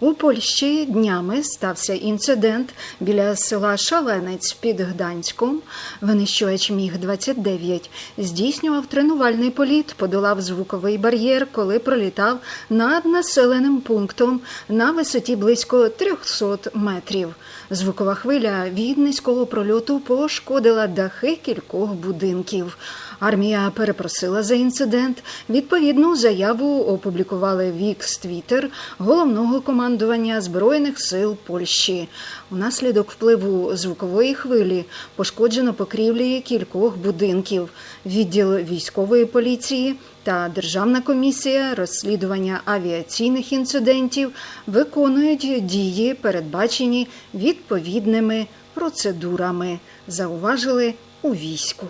У Польщі днями стався інцидент біля села Шаленець під Гданськом. Винищувач Міг-29 здійснював тренувальний політ, подолав звуковий бар'єр, коли пролітав над населеним пунктом на висоті близько 300 метрів. Звукова хвиля від низького прольоту пошкодила дахи кількох будинків. Армія перепросила за інцидент. Відповідну заяву опублікували Вікс Твіттер головного командування Збройних сил Польщі. Унаслідок впливу звукової хвилі пошкоджено покрівлі кількох будинків. Відділ військової поліції та Державна комісія розслідування авіаційних інцидентів виконують дії, передбачені відповідними процедурами, зауважили у війську.